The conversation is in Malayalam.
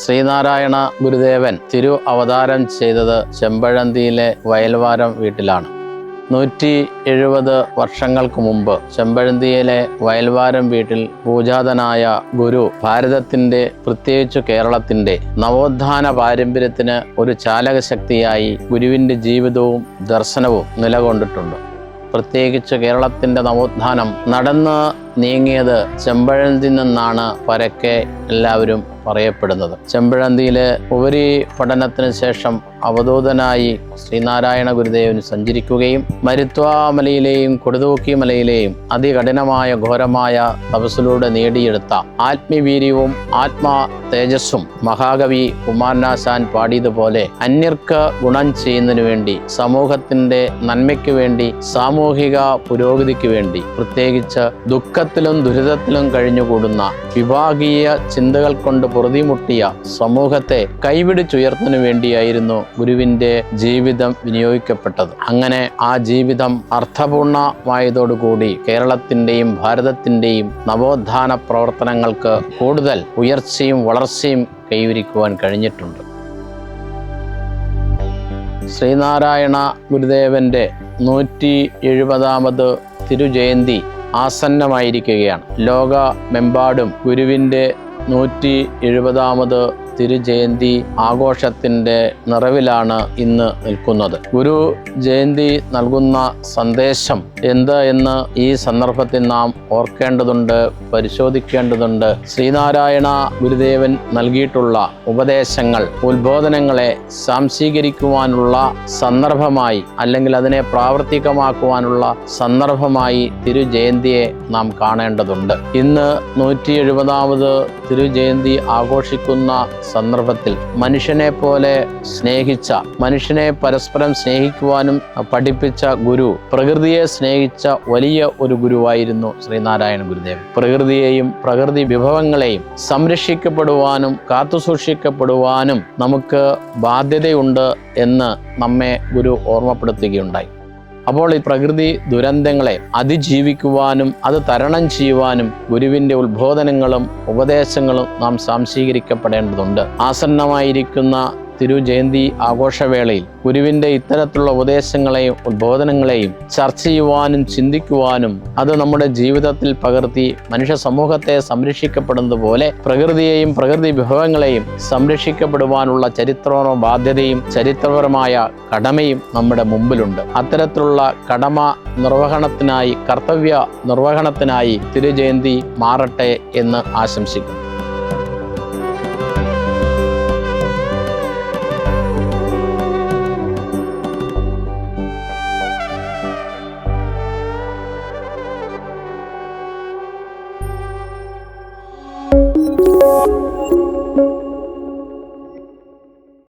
ശ്രീനാരായണ ഗുരുദേവൻ തിരു അവതാരം ചെയ്തത് ചെമ്പഴന്തിയിലെ വയൽവാരം വീട്ടിലാണ്. നൂറ്റി എഴുപത് വർഷങ്ങൾക്ക് മുമ്പ് ചെമ്പഴന്തിയിലെ വയൽവാരം വീട്ടിൽ പൂജാതനായ ഗുരു ഭാരതത്തിന്റെ പ്രത്യേകിച്ചു കേരളത്തിന്റെ നവോത്ഥാന പാരമ്പര്യത്തിന് ഒരു ചാലകശക്തിയായി ഗുരുവിന്റെ ജീവിതവും ദർശനവും നിലകൊണ്ടിട്ടുണ്ട്. പ്രത്യേകിച്ച് കേരളത്തിന്റെ നവോത്ഥാനം നടന്ന് നീങ്ങിയത് ചെമ്പഴന്തി നിന്നാണ് പരക്കെ എല്ലാവരും പറയപ്പെടുന്നത്. ചെമ്പഴന്തിയിലെ ഉപരി പഠനത്തിന് ശേഷം അവധൂതനായി ശ്രീനാരായണ ഗുരുദേവൻ സഞ്ചരിക്കുകയും മരുത്വാമലയിലെയും കൊടുതൂക്കി മലയിലെയും അതികഠിനമായ ഘോരമായ തപസ്സിലൂടെ നേടിയെടുത്ത ആത്മീവീര്യവും ആത്മാ തേജസ്സും മഹാകവി കുമാരനാശാൻ പാടിയതുപോലെ അന്യർക്ക് ഗുണം ചെയ്യുന്നതിനു വേണ്ടി സമൂഹത്തിന്റെ നന്മയ്ക്ക് വേണ്ടി സാമൂഹിക പുരോഗതിക്ക് വേണ്ടി പ്രത്യേകിച്ച് ദുഃഖത്തിലും ദുരിതത്തിലും കഴിഞ്ഞുകൂടുന്ന വിഭാഗീയ ചിന്തകൾ കൊണ്ട് പൊറുതിമുട്ടിയ സമൂഹത്തെ കൈപിടിച്ചുയർത്തുന്നതിനു വേണ്ടിയായിരുന്നു ഗുരുവിന്റെ ജീവിതം വിനിയോഗിക്കപ്പെട്ടത്. അങ്ങനെ ആ ജീവിതം അർത്ഥപൂർണമായതോടുകൂടി കേരളത്തിന്റെയും ഭാരതത്തിന്റെയും നവോത്ഥാന പ്രവർത്തനങ്ങൾക്ക് കൂടുതൽ ഉയർച്ചയും വളർച്ചയും കൈവരിക്കുവാൻ കഴിഞ്ഞിട്ടുണ്ട്. ശ്രീനാരായണ ഗുരുദേവന്റെ നൂറ്റി എഴുപതാമത് തിരുജയന്തി ആസന്നമായിരിക്കുകയാണ്. ലോകമെമ്പാടും ഗുരുവിന്റെ നൂറ്റി എഴുപതാമത് തിരുജയന്തി ആഘോഷത്തിന്റെ നിറവിലാണ് ഇന്ന് നിൽക്കുന്നത്. ഗുരു ജയന്തി നൽകുന്ന സന്ദേശം എന്ത് എന്ന് ഈ സന്ദർഭത്തിൽ നാം ഓർക്കേണ്ടതുണ്ട് പരിശോധിക്കേണ്ടതുണ്ട്. ശ്രീനാരായണ ഗുരുദേവൻ നൽകിയിട്ടുള്ള ഉപദേശങ്ങൾ ഉത്ബോധനങ്ങളെ സാംശീകരിക്കുവാനുള്ള സന്ദർഭമായി അല്ലെങ്കിൽ അതിനെ പ്രാവർത്തികമാക്കുവാനുള്ള സന്ദർഭമായി തിരുജയന്തിയെ നാം കാണേണ്ടതുണ്ട്. ഇന്ന് നൂറ്റി എഴുപതാമത് തിരുജയന്തി ആഘോഷിക്കുന്ന സന്ദർഭത്തിൽ മനുഷ്യനെ പോലെ സ്നേഹിച്ച മനുഷ്യനെ പരസ്പരം സ്നേഹിക്കുവാനും പഠിപ്പിച്ച ഗുരു പ്രകൃതിയെ സ്നേഹിച്ച വലിയ ഒരു ഗുരുവായിരുന്നു ശ്രീനാരായണ ഗുരുദേവൻ. പ്രകൃതിയെയും പ്രകൃതി വിഭവങ്ങളെയും സംരക്ഷിക്കപ്പെടുവാനും കാത്തുസൂക്ഷിക്കപ്പെടുവാനും നമുക്ക് ബാധ്യതയുണ്ട് എന്ന് നമ്മെ ഗുരു ഓർമ്മപ്പെടുത്തുകയുണ്ടായി. അപ്പോൾ ഈ പ്രകൃതി ദുരന്തങ്ങളെ അതിജീവിക്കുവാനും അത് തരണം ചെയ്യുവാനും ഗുരുവിന്റെ ഉത്ബോധനങ്ങളും ഉപദേശങ്ങളും നാം സാംശീകരിക്കപ്പെടേണ്ടതുണ്ട്. ആസന്നമായിരിക്കുന്ന തിരുജയന്തി ആഘോഷവേളയിൽ ഗുരുവിന്റെ ഇത്തരത്തിലുള്ള ഉപദേശങ്ങളെയും ഉദ്ബോധനങ്ങളെയും ചർച്ച ചെയ്യുവാനും ചിന്തിക്കുവാനും അത് നമ്മുടെ ജീവിതത്തിൽ പകർത്തി മനുഷ്യ സമൂഹത്തെ സംരക്ഷിക്കപ്പെടുന്നത് പോലെ പ്രകൃതിയെയും പ്രകൃതി വിഭവങ്ങളെയും സംരക്ഷിക്കപ്പെടുവാനുള്ള ചരിത്ര ബാധ്യതയും ചരിത്രപരമായ കടമയും നമ്മുടെ മുമ്പിലുണ്ട്. അത്തരത്തിലുള്ള കടമ നിർവഹണത്തിനായി കർത്തവ്യ നിർവഹണത്തിനായി തിരുജയന്തി മാറട്ടെ എന്ന് ആശംസിക്കുന്നു. Bye.